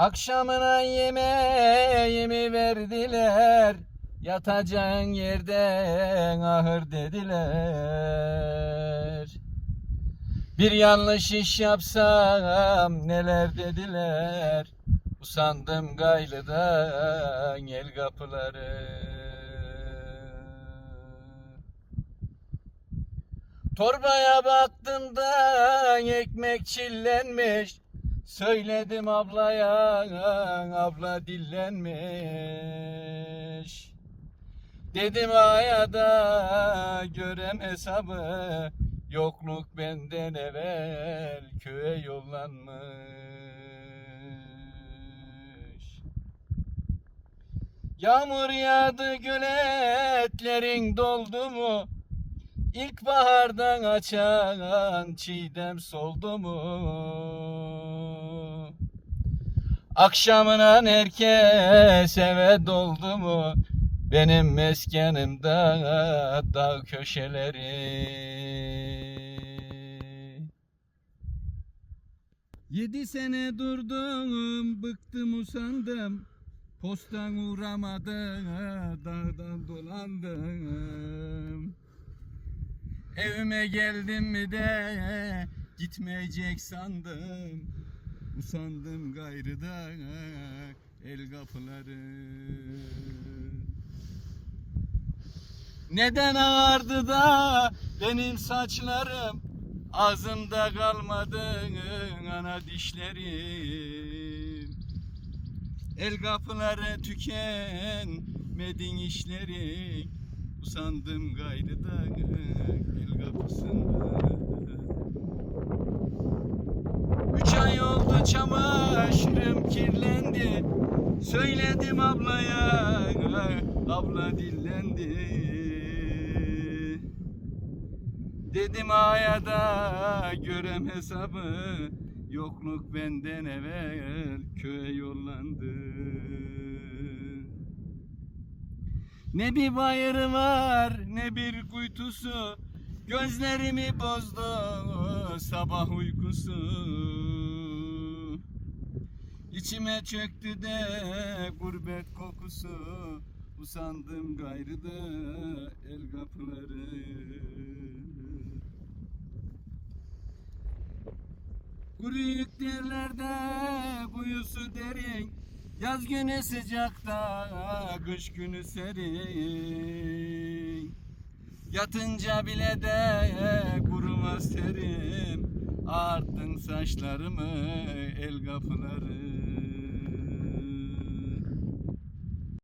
Akşamına yemeğimi verdiler. Yatacağın yerden ahır dediler. Bir yanlış iş yapsam neler dediler. Usandım gaylıdan el kapıları. Torbaya baktığımda ekmek çillenmiş Söyledim ablaya abla dillenmiş. Dedim aya da görem hesabı Yokluk benden evvel köye yollanmış. Yağmur yağdı göletlerin doldu mu? İlkbahardan açan çiğdem soldu mu? Akşamına herkes eve doldu mu? Benim meskenimde dağ köşeleri. Yedi sene durdum, bıktım usandım. Postan uğramadı, dağdan dolandım. Evime geldim mi de gitmeyecek sandım. Usandım gayrı da el kapıları. Neden ağardı da benim saçlarım Ağzımda kalmadı ana dişlerim? El kapıları tükenmedin işlerin Usandım gayrı da el kapısında çamaşırım kirlendi. Söyledim ablaya Abla dillendi. Dedim aya da görem hesabı Yokluk benden evvel köye yollandı. Ne bir bayırı var ne bir kuytusu Gözlerimi bozdu sabah uykusu İçime çöktü de gurbet kokusu. Usandım gayrı da el kapıları. Kuruyuk derlerde kuyusu derin. Yaz günü sıcakta kış günü serin. Yatınca bile de kurumaz terim. Arttın saçlarımı el kapıları